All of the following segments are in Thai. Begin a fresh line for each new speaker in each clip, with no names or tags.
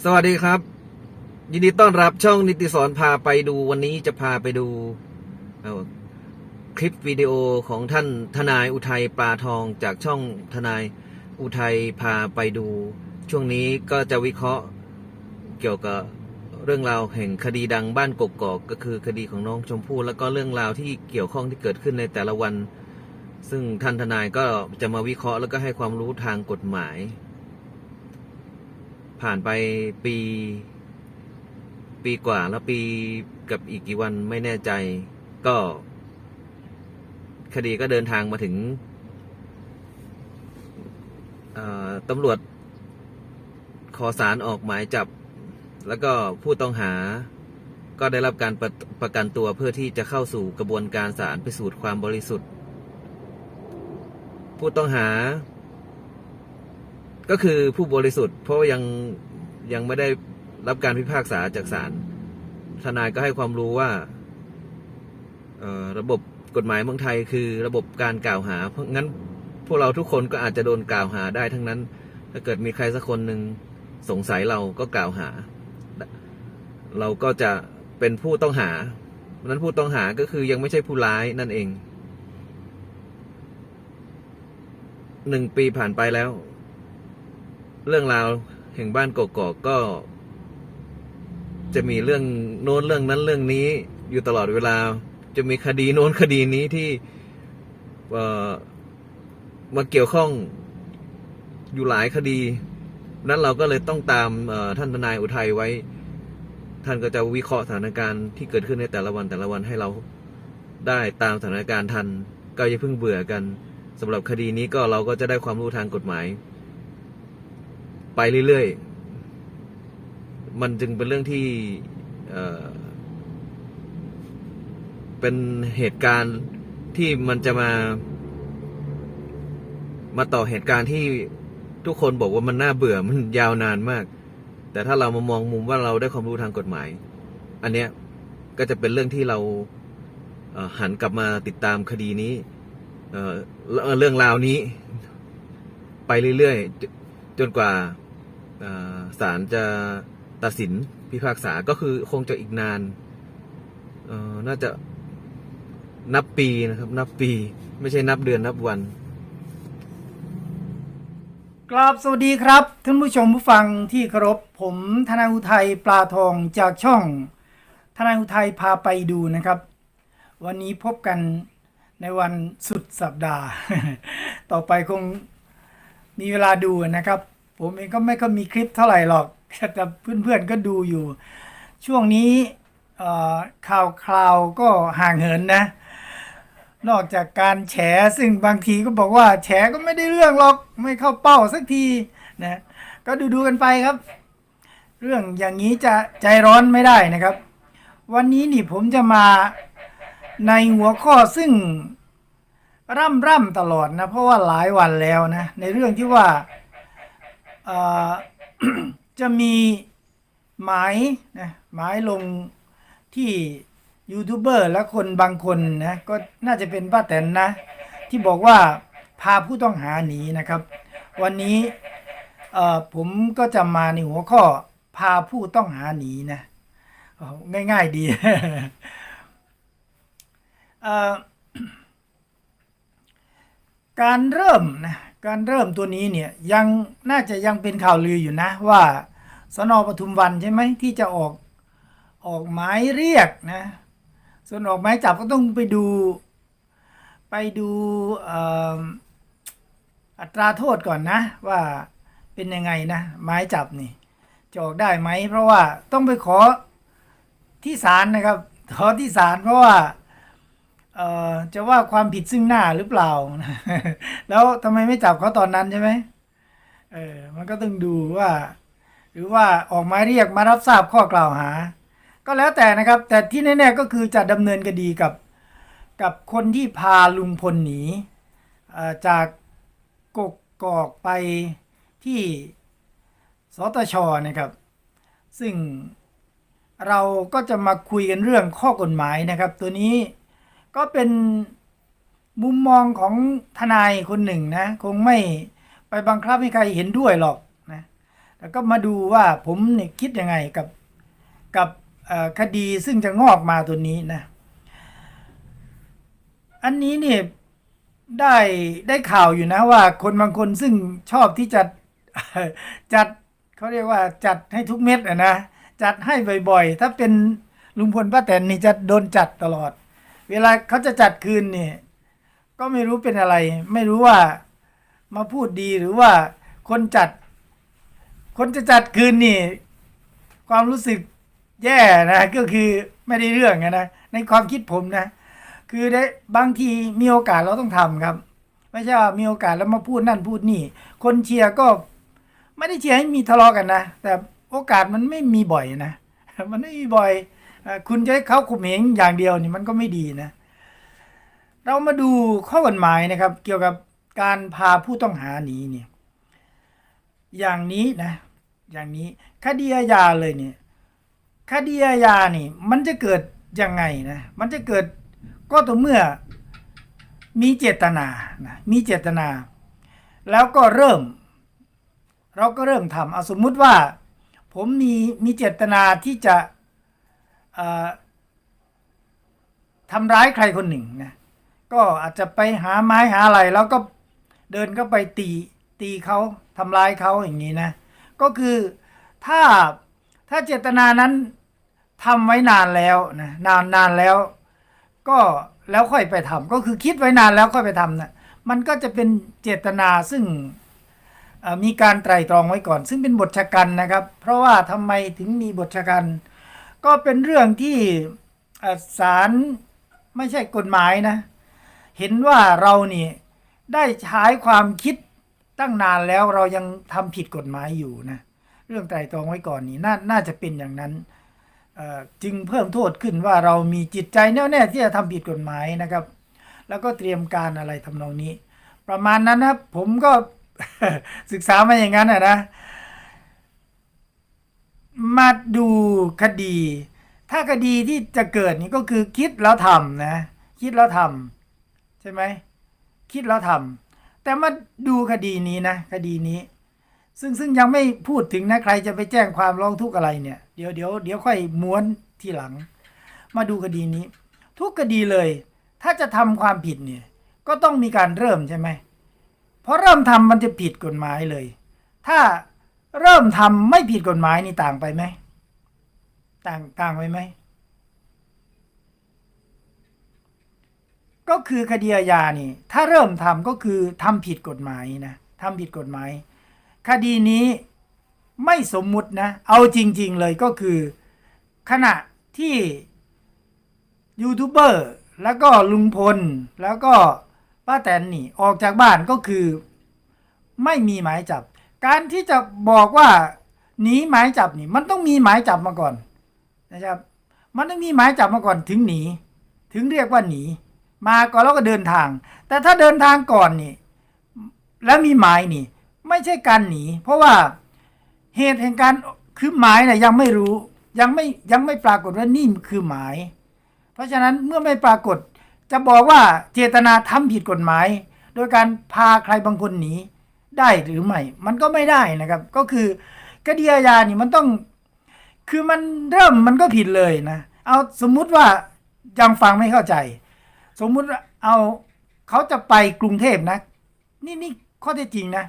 สวัสดีครับ ยินดีต้อนรับช่องนิติสอนพาไปดูวันนี้จะพาไปดูคลิปวิดีโอของท่านทนายอุทัยปลาทองจากช่องทนายอุทัยพาไปดู ช่วงนี้ก็จะวิเคราะห์เกี่ยวกับเรื่องราวแห่งคดีดังบ้านกกอกก็คือคดีของน้องชมพู่แล้วก็เรื่องราวที่เกี่ยวข้องที่เกิดขึ้นในแต่ละวัน ซึ่งท่านทนายก็จะมาวิเคราะห์แล้วก็ให้ความรู้ทางกฎหมาย ผ่านไปปี ปีกว่าแล้วปีกับอีกกี่วันไม่แน่ใจ ก็ คดีก็เดินทางมาถึงตำรวจขอสารออกหมายจับ แล้วก็ผู้ต้องหาก็ได้รับการประประกันตัวเพื่อที่จะเข้าสู่กระบวนการศาลพิสูจน์ความบริสุทธิ์ ผู้ต้องหา ก็คือผู้บริสุทธิ์ เพราะว่ายังยังไม่ได้รับการพิพากษาจากศาลทนายก็ให้ความรู้ว่าระบบกฎหมายเมืองไทยคือระบบการกล่าวหา เพราะงั้นพวกเราทุกคนก็อาจจะโดนกล่าวหาได้ทั้งนั้น ถ้าเกิดมีใครสักคนหนึ่งสงสัยเราก็กล่าวหา เราก็จะเป็นผู้ต้องหาเพราะนั้นผู้ต้องหาก็คือยังไม่ใช่ผู้ร้ายนั่นเองหนึ่งปีผ่านไปแล้ว เรื่องราวแห่งบ้านกกอกก็ จะมีเรื่องโน้นเรื่องนั้นเรื่องนี้ อยู่ตลอดเวลา จะมีคดีโน้นคดีนี้ที่เอ่อมาเกี่ยวข้องอยู่หลายคดี นั้นเราก็เลยต้องตามท่านทนายอุทัยไว้ ท่านก็จะวิเคราะห์สถานการณ์ที่เกิดขึ้นในแต่ละวันแต่ละวันให้เราได้ตามสถานการณ์ทัน ก็อย่าเพิ่งเบื่อกันสำหรับคดีนี้ก็เราก็จะได้ความรู้ทางกฎหมาย ไปเรื่อยๆ มันจึงเป็นเรื่องที่เป็นเหตุการณ์ที่มันจะมา มาต่อเหตุการณ์ที่ทุกคนบอกว่ามันน่าเบื่อมันยาวนานมาก แต่ถ้าเรามามองมุมว่าเราได้ความรู้ทางกฎหมาย อันเนี้ยก็จะเป็นเรื่องที่เราหันกลับมาติดตามคดีนี้เรื่องราวนี้ ไปเรื่อยๆจจนกว่า ศาลจะตัดสินพิพากษาก็คือคงจะอีกนานน่าจะนับปีนะครับ นับปี ไม่ใช่นับเดือนนับวัน
กราบสวัสดีครับ ท่านผู้ชมผู้ฟังที่เคารพผมธนาอุทัยปลาทองจากช่องธนาอุทัยพาไปดูนะครับ วันนี้พบกันในวันสุดสัปดาห์ ต่อไปคงมีเวลาดูนะครับ ผมเองก็ไม่ก็มีคลิปเท่าไหร่หรอก แต่เพื่อนๆก็ดูอยู่ ช่วงนี้ข่าวคราวก็ห่างเหินนะ นอกจากการแฉซึ่งบางทีก็บอกว่า แฉก็ไม่ได้เรื่องหรอกไม่เข้าเป้าสักทีนะก็ดูดูๆกันไปครับ เรื่องอย่างนี้จะใจร้อนไม่ได้นะครับ วันนี้นี่ผมจะมาในหัวข้อซึ่งร่ำร่ำตลอดนะ เพราะว่าหลายวันแล้วนะ ในเรื่องที่ว่า จะมีหมายนะหมายลงที่ยูทูบเบอร์และคนบางคนนะก็น่าจะเป็นป้าแตนนะ ที่บอกว่าพาผู้ต้องหาหนีนะครับ วันนี้ผมก็จะมาในหัวข้อพาผู้ต้องหาหนีนะง่าย ๆ ดีการเริ่มนะ การเริ่มตัวนี้เนี่ยยังน่าจะยังเป็นข่าวลืออยู่นะว่าสนปทุมวันใช่ไหมที่จะออกออกหมายเรียกนะส่วนออกหมายจับก็ต้องไปดูไปดูอ,อัตราโทษก่อนนะ ว่าเป็นยังไงนะหมายจับนี่จะออกได้ไหม เพราะว่าต้องไปขอที่ศาลนะครับขอที่ศาลเพราะว่า จะว่าความผิดซึ่งหน้าหรือเปล่า แล้วทำไมไม่จับเขาตอนนั้นใช่ไหมเออมันก็ต้องดูว่า หรือว่าออกหมายเรียกมารับทราบข้อกล่าวหา ก็แล้วแต่นะครับ แต่ที่แน่ๆก็คือจะดำเนินคดีกับกับคนที่พาลุงพลหนีอ่อจากกกกอกไปที่สตชนะครับ ซึ่งเราก็จะมาคุยกันเรื่องข้อกฎหมายนะครับ ตัวนี้ ก็เป็นมุมมองของทนายคนหนึ่งนะ คงไม่ไปบังคับให้ใครเห็นด้วยหรอกนะแล้วก็มาดูว่าผมเนี่ยคิดยังไงกับกับคดีซึ่งจะงอกมาตัวนี้นะ อันนี้เนี่ยได้ได้ข่าวอยู่นะว่าคนบางคนซึ่งชอบที่จะจัดเขาเรียกว่าจัดให้ทุกเม็ดอะนะ จัดให้บ่อยๆ ถ้าเป็นลุงพลป้าแตนนี่จะโดนจัดตลอด เวลาเขาจะจัดคืนเนี่ยก็ไม่รู้เป็นอะไร ไม่รู้ว่ามาพูดดีหรือว่าคนจัด คนจะจัดคืนนี่ ความรู้สึกแย่นะ ก็คือไม่ได้เรื่องนะในความคิดผมนะ คือได้บางทีมีโอกาสเราต้องทำครับ ไม่ใช่ว่ามีโอกาสแล้วมาพูดนั่นพูดนี่ คนเชียร์ก็ไม่ได้เชียร์ให้มีทะเลาะกันนะแต่โอกาสมันไม่มีบ่อยนะมันไม่มีบ่อย คุณจะให้เขาข่มเหงอย่างเดียวนี่มันก็ไม่ดีนะ เรามาดูข้อกฎหมายนะครับ เกี่ยวกับการพาผู้ต้องหาหนีเนี่ยอย่างนี้นะ อย่างนี้คดีอาญาเลยเนี่ยคดีอาญานี่ มันจะเกิดยังไงนะ มันจะเกิดก็ต่อเมื่อมีเจตนานะมีเจตนา แล้วก็เริ่ม เราก็เริ่มทำเอาสมมุติว่า ผมมีมีเจตนาที่จะ ทำร้ายใครคนหนึ่งนะก็อาจจะไปหาไม้หาอะไรแล้วก็เดินก็ไปตีตีเขาทำร้ายเขาอย่างนี้นะ ก็คือถ้าถ้าเจตนานั้นทำไว้นานแล้วนะนานนานแล้ว ก็แล้วค่อยไปทำก็คือคิดไว้นานแล้วค่อยไปทำนะมันก็จะเป็นเจตนาซึ่งมีการไตร่ตรองไว้ก่อน ซึ่งเป็นบทชะกันนะครับ เพราะว่าทำไมถึงมีบทชะกัน ก็เป็นเรื่องที่ศาลไม่ใช่กฎหมายนะ เห็นว่าเรานี่ได้ใช้ความคิดตั้งนานแล้วเรายังทำผิดกฎหมายอยู่นะ เรื่องไตรตรองไว้ก่อนนี่นน่าจะเป็นอย่างนั้นจึงเพิ่มโทษขึ้นว่าเรามีจิตใจแน่วแน่ที่จะทำผิดกฎหมายนะครับ แล้วก็เตรียมการอะไรทำนองนี้ ประมาณนั้นนะครับผมก็ศึกษามาอย่างนั้นนะนะ มาดูคดี ถ้าคดีที่จะเกิดนี่ก็คือคิดแล้วทำนะ คิดแล้วทำใช่ไหมคิดแล้วทำแต่มาดูคดีนี้นะคดีนี้ ซึ่งซึ่งยังไม่พูดถึงนะใครจะไปแจ้งความร้องทุกข์อะไรเนี่ยเดี๋ยวเดี๋ยวเดี๋ยวค่อยม้วนทีหลัง มาดูคดีนี้ ทุกคดีเลย ถ้าจะทำความผิดเนี่ยก็ต้องมีการเริ่มใช่ไหมเพราะเริ่มทำมันจะผิดกฎหมายเลย ถ้า เริ่มทำไม่ผิดกฎหมายนี่ต่างไปไหม ต่างต่างไปไหม ก็คือคดีอาญานี่ ถ้าเริ่มทำก็คือทำผิดกฎหมายนะทำผิดกฎหมาย คดีนี้ไม่สมมุตินะ เอาจริง ๆ เลยก็คือ ขณะที่ยูทูบเบอร์แล้วก็ลุงพล แล้วก็ป้าแตนนี่ออกจากบ้านก็คือ ไม่มีหมายจับ การที่จะบอกว่าหนีหมายจับนี่ มันต้องมีหมายจับมาก่อนนะครับ มันต้องมีหมายจับมาก่อนถึงหนี ถึงเรียกว่าหนี มาก่อนแล้วก็เดินทาง แต่ถ้าเดินทางก่อนนี่แล้วมีหมายนี่ ไม่ใช่การหนี เพราะว่าเหตุแห่งการคือหมายนะยังไม่รู้ยังไม่ยังไม่ปรากฏว่านี่คือหมาย เพราะฉะนั้นเมื่อไม่ปรากฏจะบอกว่าเจตนาทำผิดกฎหมาย โดยการพาใครบางคนหนี ได้หรือไม่ มันก็ไม่ได้นะครับ ก็คือคดีอาญานี่มันต้อง คือมันเริ่มมันก็ผิดเลยนะ เอาสมมุติว่ายังฟังไม่เข้าใจ สมมุติว่าเอาเขาจะไปกรุงเทพนะ นี่นี่ข้อเท็จจริงนะ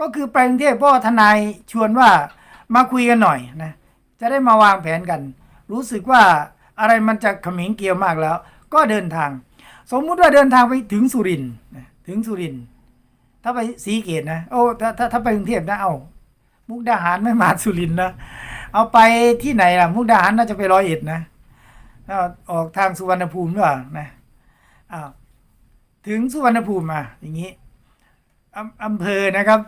ก็คือไปกรุงเทพเพราะทนายชวนว่ามาคุยกันหน่อยนะ จะได้มาวางแผนกัน รู้สึกว่าอะไรมันจะขมิงเกลียวมากแล้ว ก็เดินทาง สมมุติว่าเดินทางไปถึงสุรินทร์ถึงสุรินทร์ ถ้าไปศรีเกตนะ โอ้ถ้าถ้าถ้าไปกรุงเทพนะ เอามุกดาหารไม่มาสุรินทร์นะ เอาไปที่ไหนล่ะ มุกดาหารน่าจะไปร้อยเอ็ดนะออกทางสุวรรณภูมิหรือเปล่านะอ้าวถึงสุวรรณภูมิมาอย่างนี้อำอำเภอนะครับ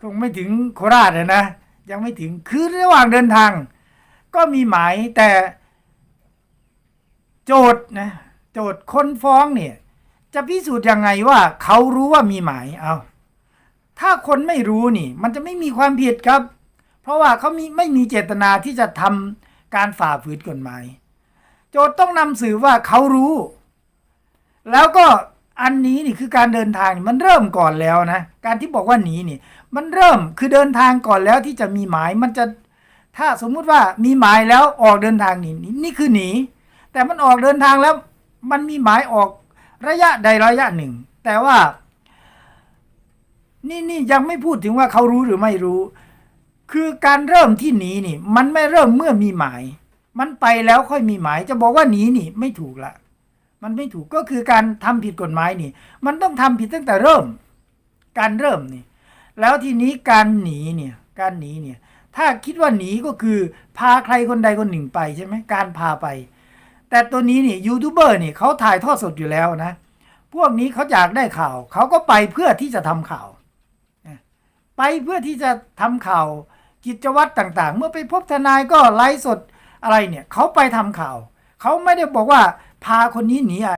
คงไม่ถึงโคราชนะ ยังไม่ถึงคือระหว่างเดินทาง ก็มีหมายแต่โจทย์นะโจทย์คนฟ้องเนี่ย จะพิสูจน์ยังไงว่าเขารู้ว่ามีหมายเอาถ้าคนไม่รู้นี่ มันจะไม่มีความผิดครับ เพราะว่าเขามีไม่มีเจตนาที่จะทำการฝ่าฝืนกฎหมาย โจทย์ต้องนำสื่อว่าเขารู้ แล้วก็อันนี้นี่คือการเดินทางมันเริ่มก่อนแล้วนะ การที่บอกว่าหนีนี่ มันเริ่มคือเดินทางก่อนแล้วที่จะมีหมายมันจะถ้าสมมุติว่ามีหมายแล้วออกเดินทางนี่นี่คือหนี แต่มันออกเดินทางแล้ว มันมีหมายออก ระยะใดระยะหนึ่ง แต่ว่า นี่นี่ยังไม่พูดถึงว่าเขารู้หรือไม่รู้ คือการเริ่มที่หนีนี่ มันไม่เริ่มเมื่อมีหมาย มันไปแล้วค่อยมีหมาย จะบอกว่าหนีนี่ไม่ถูกละมันไม่ถูกก็คือการทำผิดกฎหมายนี่ มันต้องทำผิดตั้งแต่เริ่ม การเริ่มนี่ แล้วทีนี้การหนีเนี่ย การหนีเนี่ย ถ้าคิดว่าหนีก็คือ พาใครคนใดคนหนึ่งไปใช่ไหมการพาไป แต่ตัวนี้นี่ยูทูบเบอร์นี่เขาถ่ายทอดสดอยู่แล้วนะ พวกนี้เขาอยากได้ข่าว เขาก็ไปเพื่อที่จะทำข่าว ไปเพื่อที่จะทำข่าวกิจวัตรต่างๆ เมื่อไปพบทนายก็ไลฟ์สดอะไรเนี่ยเขาไปทำข่าว เขาไม่ได้บอกว่าพาคนนี้หนีอะ